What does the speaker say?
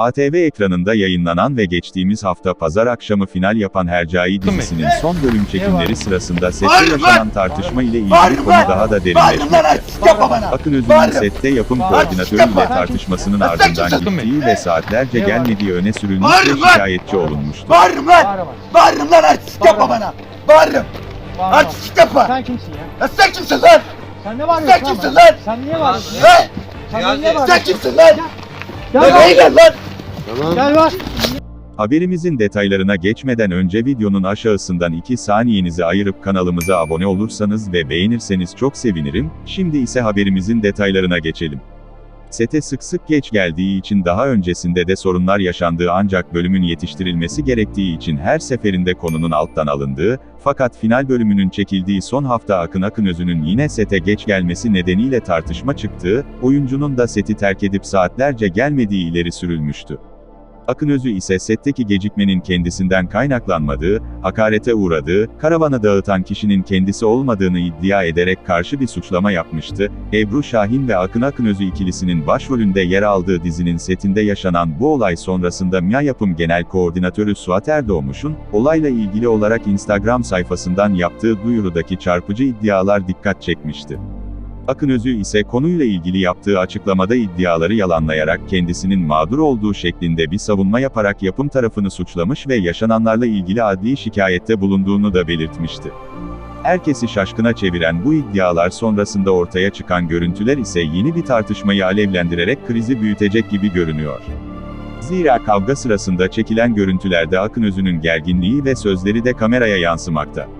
ATV ekranında yayınlanan ve geçtiğimiz hafta pazar akşamı final yapan Hercai dizisinin son bölüm çekimleri sırasında sette yaşanan tartışma ile ilgili konu daha da bana. Akın Özün'ün sette yapım koordinatörüyle tartışmasının ardından gittiği ve saatlerce gelmediği öne sürülmüş ve şikayetçi olunmuştu. Bağırırım lan. Bağırırım lan artist yapma bana. Bağırırım. Bağıramaz. Artist yapma. Sen kimsin ya? Ya sen kimsin lan? Sen ne bağırıyorsun Sen kimsin lan? Sen niye bağırıyorsun? Sen niye bağırıyorsun? Sen kimsin lan? Gel Nereye var. gel lan? Gel var. Haberimizin detaylarına geçmeden önce videonun aşağısından 2 saniyenizi ayırıp kanalımıza abone olursanız ve beğenirseniz çok sevinirim. Şimdi ise haberimizin detaylarına geçelim. Sete sık sık geç geldiği için daha öncesinde de sorunlar yaşandığı ancak bölümün yetiştirilmesi gerektiği için her seferinde konunun alttan alındığı, fakat final bölümünün çekildiği son hafta Akın Akınözü'nün yine sete geç gelmesi nedeniyle tartışma çıktığı, oyuncunun da seti terk edip saatlerce gelmediği ileri sürülmüştü. Akınözü ise setteki gecikmenin kendisinden kaynaklanmadığı, hakarete uğradığı, karavanı dağıtan kişinin kendisi olmadığını iddia ederek karşı bir suçlama yapmıştı. Ebru Şahin ve Akın Akınözü ikilisinin başrolünde yer aldığı dizinin setinde yaşanan bu olay sonrasında MİA Yapım Genel Koordinatörü Suat Erdoğmuş'un, olayla ilgili olarak Instagram sayfasından yaptığı duyurudaki çarpıcı iddialar dikkat çekmişti. Akınözü ise konuyla ilgili yaptığı açıklamada iddiaları yalanlayarak kendisinin mağdur olduğu şeklinde bir savunma yaparak yapım tarafını suçlamış ve yaşananlarla ilgili adli şikayette bulunduğunu da belirtmişti. Herkesi şaşkına çeviren bu iddialar sonrasında ortaya çıkan görüntüler ise yeni bir tartışmayı alevlendirerek krizi büyütecek gibi görünüyor. Zira kavga sırasında çekilen görüntülerde Akınözü'nün gerginliği ve sözleri de kameraya yansımakta.